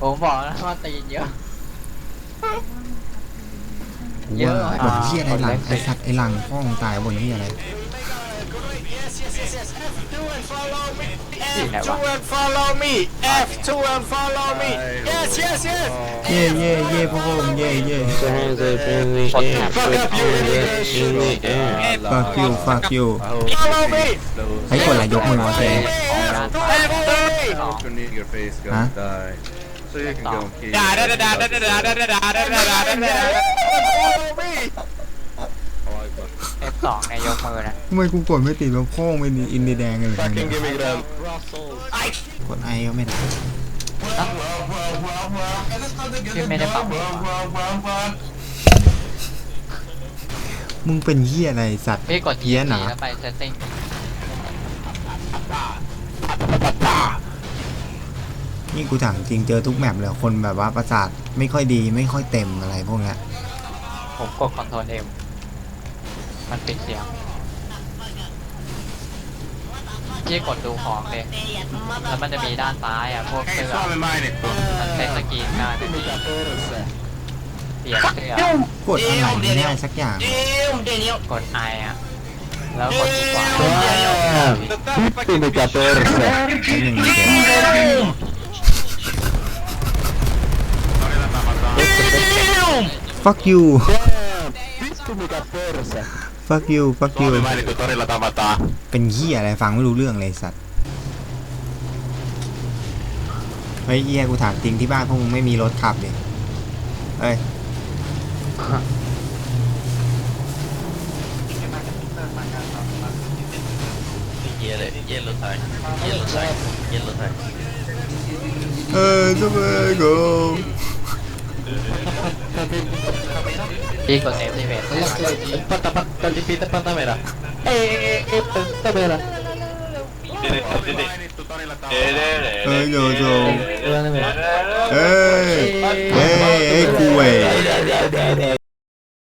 ผมบอกแล้วว่าตีนเยอะ เยเยอะอะอะบนที่อะไรหลังไอสัตว์ไอหลังพ่องตายบนที่อะไรที่ไหนวะ and follow me F2 and follow me yes yes yes เย่เย่เย่พ่อผมเย่เย่ Hands up in the air, put your hands in the air. fuck you fuck you follow me ให้กดอะไรยกมือวะเซ F3 Open your face, Huh? gonna die. So you can go and kill ด่าด่าด่าด่าด่าด่าด่าด่าด่าด่าด่าด่าด่า follow me F สองในยกมือนะทำไมกูกดไม่ติดแล้วพ่องไม่ดีอินเดียแดงเลย Fucking give me them. กดไอก็ไม่ได้พี่ไม่ได้ปรับมึงเป็นเหี้ยอะไรสัตว์ พี่กดเหี้ยหนา แล้วไป setting นี่กูถามจริงเจอทุกแมปเลยคนแบบว่าประสาทไม่ค่อยดีไม่ค่อยเต็มอะไรพวกเนี้ยผมกด Ctrl M มันปิดเสียงพี่กดดูของเลยแล้วมันจะมีด้านซ้ายอะพวกเสื้อ mine it. มันเซ็ตสกรีนได้ทันทีเปลี่ยนเสื้อกดอะไรไม่ได้สักอย่างกด I อะแล้วกดที่ขวา Damn. Mica persa. Fuck you Pisco mica persa. fuck you fuck you mainittu torilla tavataan. เป็นเหี้ยอะไรฟังไม่รู้เรื่องเลยสัตว์ เฮ้ยเหี้ยกูถามจริงที่บ้านพวกมึงไม่มีรถขับเลยเฮ้ย Yellow, yellow tag. Yellow tag. Yellow tag. เออจะไปกู Diego Neves Venezuela. Pantapantalipi na pantamera. Eh, eh, eh, pantamera. Ê nhờ rồi Ê Ê Ê cu